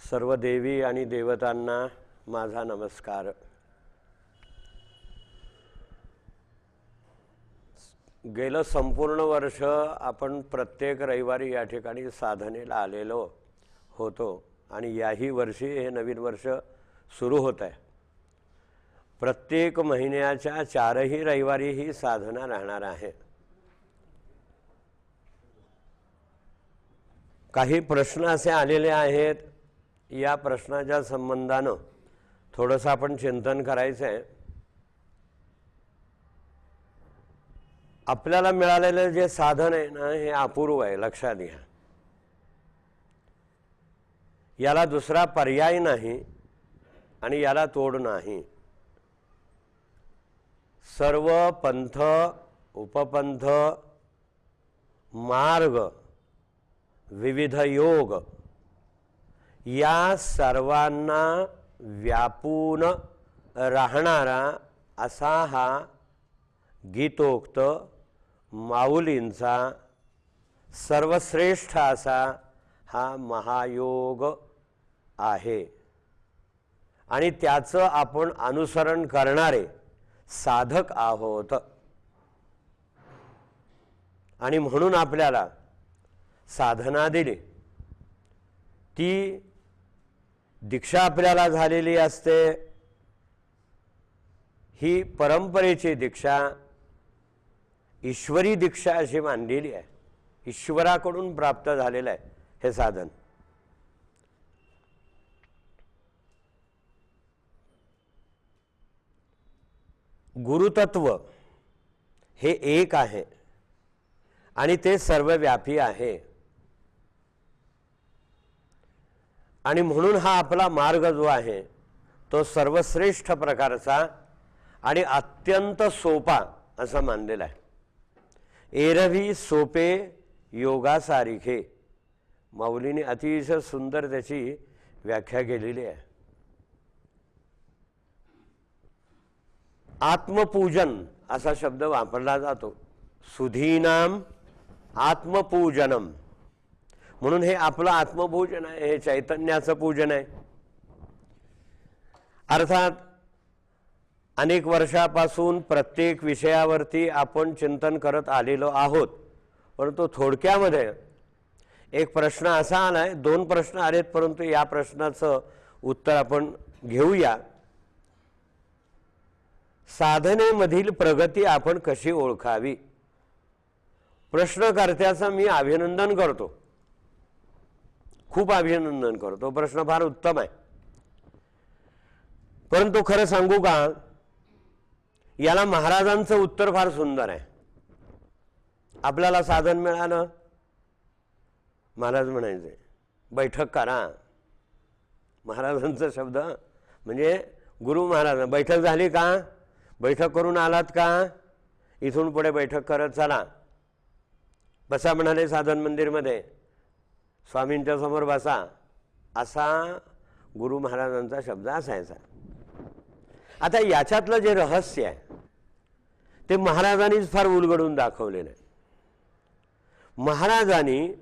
सर्व देवी आणि देवतांना माझा नमस्कार. गेलं संपूर्ण वर्ष आपण प्रत्येक रविवारी या ठिकाणी साधनेला आलेलो होतो आणि याही वर्षी हे नवीन वर्ष सुरू होत आहे. प्रत्येक महिन्याच्या चारही रविवारी ही साधना राहणार आहे. काही प्रश्न असे आलेले आहेत या प्रश्नाच्या संबंधानं थोडंसं आपण चिंतन करायचं आहे आपल्याला मिळालेलं जे साधन आहे ना हे अपूर्व आहे लक्षात घ्या. याला दुसरा पर्याय नाही आणि याला तोड नाही. सर्व पंथ उपपंथ मार्ग विविध योग या सर्वांना व्यापून राहणारा असा हा गीतोक्त माऊलींचा सर्वश्रेष्ठ असा हा महायोग आहे. आणि त्याचं आपण अनुसरण करणारे साधक आहोत. आणि म्हणून आपल्याला साधना दिली. ती दीक्षा आपल्याला झालेली असते. ही परंपरेची दीक्षा ईश्वरी दीक्षा अशी मानलेली आहे. ईश्वराकडून प्राप्त झालेलं आहे हे साधन. गुरुतत्व हे एक आहे आणि ते सर्वव्यापी आहे. आणि म्हणून हा आपला मार्ग जो आहे तो सर्वश्रेष्ठ प्रकारचा आणि अत्यंत सोपा असा मानलेला आहे. एरवी सोपे योगासारिखे. माऊलीने अतिशय सुंदर त्याची व्याख्या केलेली आहे. आत्मपूजन असा शब्द वापरला जातो. सुधीनाम आत्मपूजनम. म्हणून हे आपलं आत्मपूजन आहे हे चैतन्याचं पूजन आहे. अर्थात अनेक वर्षापासून प्रत्येक विषयावरती आपण चिंतन करत आलेलो आहोत. परंतु थोडक्यामध्ये एक प्रश्न असा आला आहे दोन प्रश्न आलेत परंतु या प्रश्नाचं उत्तर आपण घेऊया. साधनेमधील प्रगती आपण कशी ओळखावी? प्रश्नकर्त्याचं मी अभिनंदन करतो. खूप अभिनंदन करतो. प्रश्न फार उत्तम आहे. परंतु खरं सांगू का? याला महाराजांचं उत्तर फार सुंदर आहे. आपल्याला साधन मिळालं? महाराज म्हणायचे बैठक करा. महाराजांचा शब्द म्हणजे गुरु महाराज बैठक झाली का? बैठक करून आलात का? इथून पुढे बैठक करत चला. बसा म्हणाले साधन मंदिरमध्ये. स्वामींच्या समोर बसा. असा गुरु महाराजांचा शब्द असायचा. आता याच्यातलं जे रहस्य आहे ते महाराजांनीच फार उलगडून दाखवलेलं आहे. महाराजांनी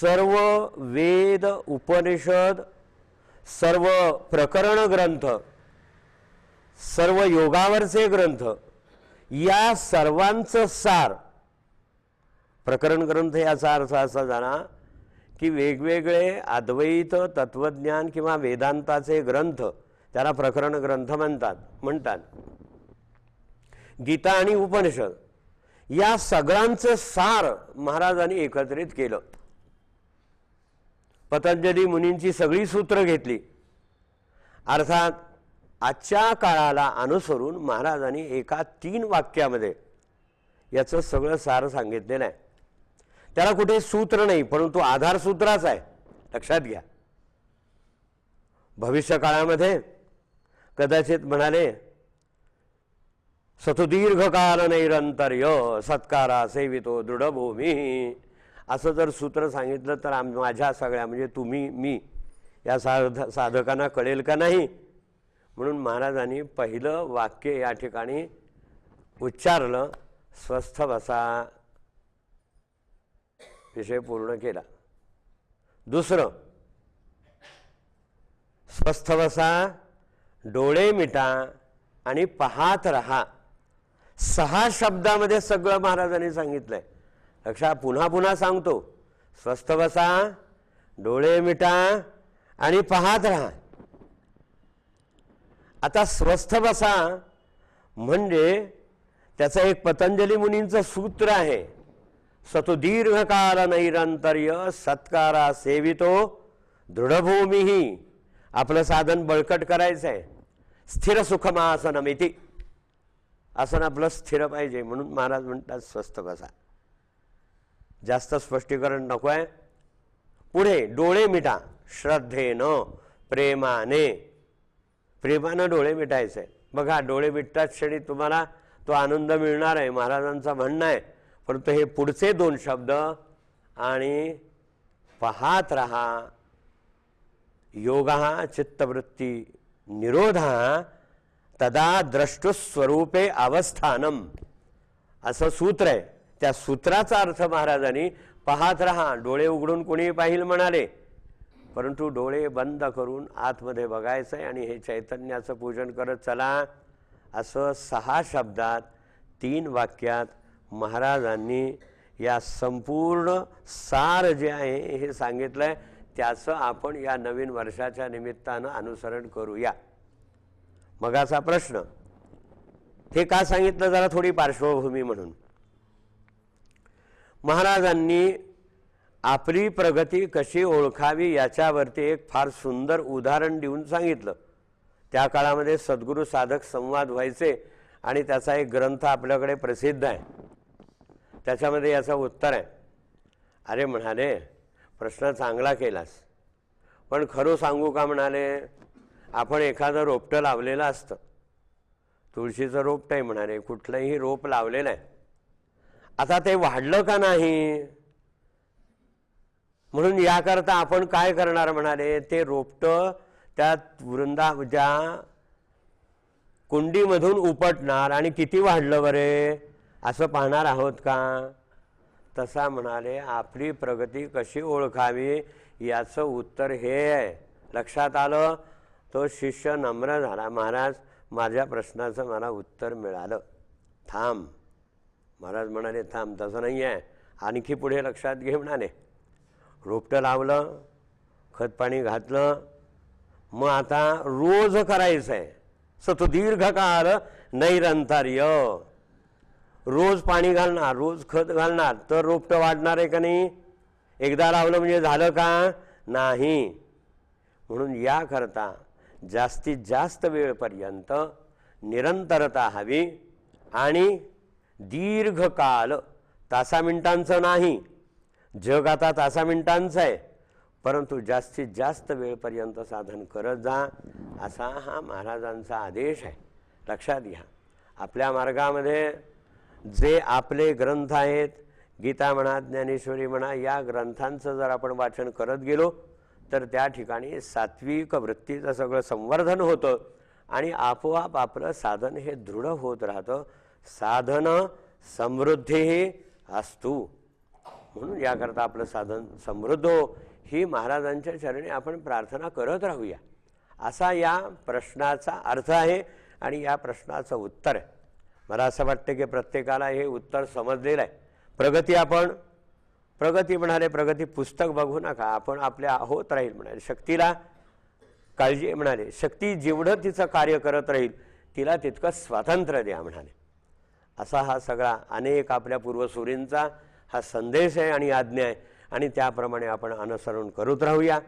सर्व वेद उपनिषद सर्व प्रकरण ग्रंथ सर्व योगावरचे ग्रंथ या सर्वांचं सार प्रकरण ग्रंथ याचा अर्थ असा जाणार की वेगवेगळे अद्वैत तत्वज्ञान किंवा वेदांताचे ग्रंथ त्याला प्रकरण ग्रंथ म्हणतात म्हणतात. गीता आणि उपनिषद या सगळ्यांचं सार महाराजांनी एकत्रित केलं. पतंजली मुनींची सगळी सूत्र घेतली. अर्थात आजच्या काळाला अनुसरून महाराजांनी एका तीन वाक्यामध्ये याचं सगळं सार सांगितलेलं आहे. त्याला कुठे सूत्र नाही परंतु आधार सूत्राच आहे. लक्षात घ्या. भविष्य काळामध्ये कदाचित म्हणाले सतुदीर्घकाल नैरंतर्य सत्कारा सेवितो दृढभूमी. असं जर सूत्र सांगितलं तर आम माझ्या सगळ्या म्हणजे तुम्ही मी या साध साधकांना कळेल का नाही? म्हणून महाराजांनी पहिलं वाक्य या ठिकाणी उच्चारलं स्वस्थ बसा. विषय पूर्ण केला. दुसरं स्वस्थ बसा डोळे मिटा आणि पाहत रहा. सहा शब्दामध्ये सगळं महाराजांनी सांगितलं आहे लक्षा पुन्हा पुन्हा सांगतो. स्वस्थ बसा डोळे मिटा आणि पाहत राहा. आता स्वस्थ बसा म्हणजे त्याचं एक पतंजली मुनींचं सूत्र आहे. सतो दीर्घकाल नैरंतर्य सत्कारा सेवितो दृढभूमीही आपलं साधन बळकट करायचं आहे स्थिर सुखमासनमिती आसन आपलं स्थिर पाहिजे म्हणून महाराज म्हणतात स्वस्थ कसा जास्त स्पष्टीकरण नको आहे पुढे डोळे मिटा श्रद्धेनं प्रेमाने प्रेमानं डोळे मिटायचे बघा डोळे मिटतात क्षणी तुम्हाला तो आनंद मिळणार आहे महाराजांचं म्हणणं आहे परंतु हे पुढचे दोन शब्द आणि पाहत रहा योग चित्तवृत्ती निरोध तदा द्रष्टुस्वरूपे अवस्थानम. असं सूत्र आहे. त्या सूत्राचा अर्थ महाराजांनी पाहत रहा डोळे उघडून कोणी पाहिल म्हणाले. परंतु डोळे बंद करून आतमध्ये बघायचं आहे आणि हे चैतन्याचं पूजन करत चला. असं सहा शब्दात तीन वाक्यात महाराजांनी या संपूर्ण सार जे आहे हे सांगितलं आहे त्याचं आपण या नवीन वर्षाच्या निमित्तानं अनुसरण करूया. मगाचा प्रश्न. हे का सांगितलं? जरा थोडी पार्श्वभूमी म्हणून. महाराजांनी आपली प्रगती कशी ओळखावी याच्यावरती एक फार सुंदर उदाहरण देऊन सांगितलं. त्या काळामध्ये सद्गुरू साधक संवाद व्हायचे आणि त्याचा एक ग्रंथ आपल्याकडे प्रसिद्ध आहे. त्याच्यामध्ये याचं उत्तर आहे. अरे म्हणाले प्रश्न चांगला केलास. पण खरं सांगू का म्हणाले आपण एखादं रोपटं लावलेलं असतं. तुळशीचं रोपटं आहे म्हणाले कुठलंही रोप लावलेलं आहे. आता ते वाढलं का नाही? म्हणून याकरता आपण काय करणार म्हणाले ते रोपटं त्या वृंदा ज्या कुंडीमधून उपटणार आणि किती वाढलं बरे? असं पाहणार आहोत का? तसा म्हणाले आपली प्रगती कशी ओळखावी याचं उत्तर हे आहे. लक्षात आलं? तो शिष्य नम्र झाला. महाराज माझ्या प्रश्नाचं मला उत्तर मिळालं. थांब. महाराज म्हणाले थांब तसं नाही आहे आणखी पुढे लक्षात घे म्हणाले. रोपटं लावलं खतपाणी घातलं. मग आता रोज करायचं आहे सतो दीर्घकाळ नैरंतर्य. रोज पाणी घालणार रोज खत घालणार तर रोपटं वाढणार आहे का नाही? एकदा लावलं म्हणजे झालं का? नाही. म्हणून याकरता जास्तीत जास्त वेळपर्यंत निरंतरता हवी आणि दीर्घकाल तासा मिनिटांचं नाही. जग आता तासा मिनिटांचं आहे. परंतु जास्तीत जास्त वेळपर्यंत साधन करत जा असा हा महाराजांचा आदेश आहे. लक्षात घ्या. आपल्या मार्गामध्ये जे आपले ग्रंथ आहेत गीता म्हणा ज्ञानेश्वरी म्हणा या ग्रंथांचं जर आपण वाचन करत गेलो तर त्या ठिकाणी सात्विक वृत्तीचं सगळं संवर्धन होतं आणि आपोआप आपलं साधन हे दृढ होत राहतं. साधन समृद्धीही असतू. म्हणून याकरता आपलं साधन समृद्ध हो. ही महाराजांच्या चरणी आपण प्रार्थना करत राहूया. असा या प्रश्नाचा अर्थ आहे आणि या प्रश्नाचं उत्तर आहे. मला असं वाटतं की प्रत्येकाला हे उत्तर समजलेलं आहे. प्रगती आपण प्रगती म्हणाले प्रगती पुस्तक बघू नका. आपण आपल्या होत राहील म्हणाले. शक्तीला काळजी म्हणाले. शक्ती जेवढं तिचं कार्य करत राहील तिला तितकं स्वातंत्र्य द्या म्हणाले. असा हा सगळा अनेक आपल्या पूर्वसुरींचा हा संदेश आहे आणि आज्ञा आहे. आणि त्याप्रमाणे आपण अनुसरण करत राहूया.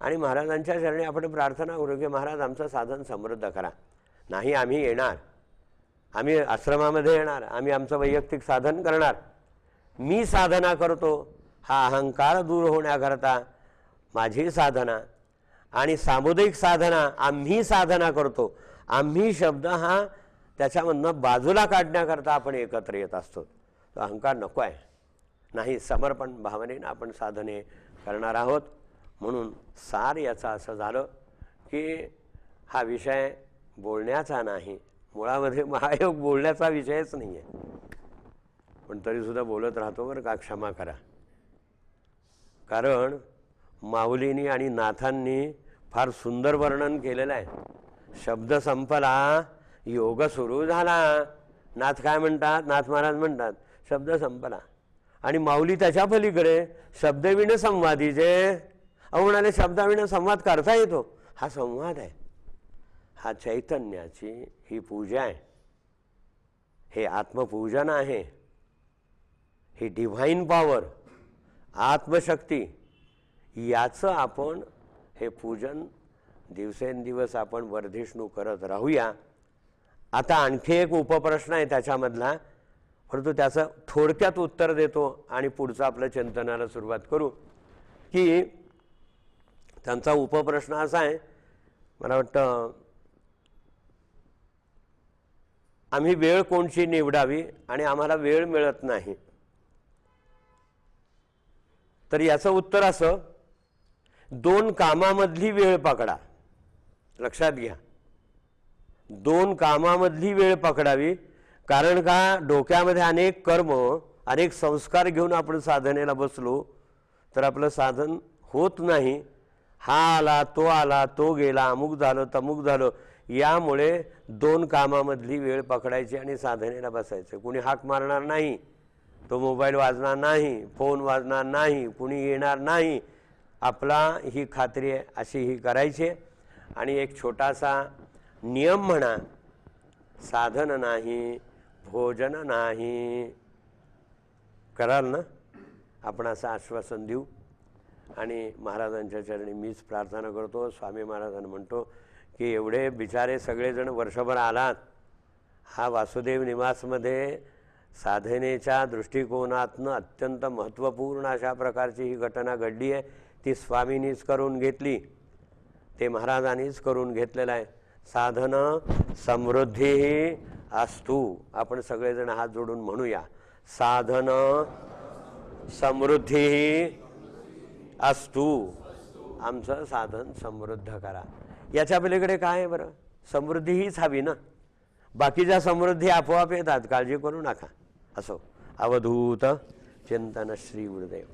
आणि महाराजांच्या चरणी आपण प्रार्थना करू की महाराज आमचं साधन समृद्ध करा. नाही आम्ही येणार. आम्ही आश्रमामध्ये येणार आम्ही आमचं वैयक्तिक साधन करणार. मी साधना करतो हा अहंकार दूर होण्याकरता माझी साधना आणि सामुदायिक साधना आम्ही साधना करतो. आम्ही शब्द हा त्याच्यामधनं बाजूला काढण्याकरता आपण एकत्र येत असतो. तो अहंकार नको आहे. नाही समर्पण भावनेनं आपण साधने करणार आहोत. म्हणून सार याचं असं झालं की हा विषय बोलण्याचा नाही. मुळामध्ये महायोग बोलण्याचा विषयच नाही आहे पण तरीसुद्धा बोलत राहतो बरं का क्षमा करा. कारण माऊलीनी आणि नाथांनी फार सुंदर वर्णन केलेलं आहे. शब्द संपला योग सुरू झाला. नाथ काय म्हणतात? नाथ महाराज म्हणतात शब्द संपला. आणि माऊली त्याच्या पलीकडे शब्दविण संवादीचे. अहो म्हणाले शब्दाविण संवाद करता येतो. हा संवाद आहे. हा चैतन्याची ही पूजा आहे. हे आत्मपूजन आहे. ही डिव्हाइन पॉवर आत्मशक्ती याचं आपण हे पूजन दिवसेंदिवस आपण वर्धिष्णू करत राहूया. आता आणखी एक उपप्रश्न आहे त्याच्यामधला. परंतु त्याचं थोडक्यात उत्तर देतो आणि पुढचं आपलं चिंतनाला सुरुवात करू. की त्यांचा उपप्रश्न असा आहे. मला वाटतं आम्ही वेळ कोणची निवडावी आणि आम्हाला वेळ मिळत नाही? तर याचं उत्तर असं दोन कामामधली वेळ पकडा. लक्षात घ्या. दोन कामामधली वेळ पकडावी कारण का डोक्यामध्ये अनेक कर्म अनेक संस्कार घेऊन आपण साधनेला बसलो तर आपलं साधन होत नाही. हा आला तो आला तो गेला अमुक झालं तमुक झालं. यामुळे दोन कामामधली वेळ पकडायची आणि साधनेला बसायचं. कुणी हाक मारणार नाही तो मोबाईल वाजणार नाही फोन वाजणार नाही कुणी येणार नाही. आपला ही खात्री आहे अशी ही करायची आणि एक छोटासा नियम म्हणा साधन नाही भोजन नाही. कराल ना? आपण असं आश्वासन देऊ. आणि महाराजांच्या चरणी मीच प्रार्थना करतो स्वामी महाराजांना म्हणतो की एवढे बिचारे सगळेजण वर्षभर आलात. हा वासुदेव निवासमध्ये साधनेच्या दृष्टिकोनातनं अत्यंत महत्त्वपूर्ण अशा प्रकारची ही घटना घडली आहे. ती स्वामींनीच करून घेतली. ते महाराजांनीच करून घेतलेलं आहे. साधन समृद्धीही असतू. आपण सगळेजण हात जोडून म्हणूया. साधन समृद्धीही असतू. आमचं साधन समृद्ध करा. याच्या पलीकडे काय आहे बरं? समृद्धी हीच हवी ना. बाकीच्या समृद्धी आपोआप येतात. काळजी करू नका. असो. अवधूत चिंतन श्री गुरुदेव.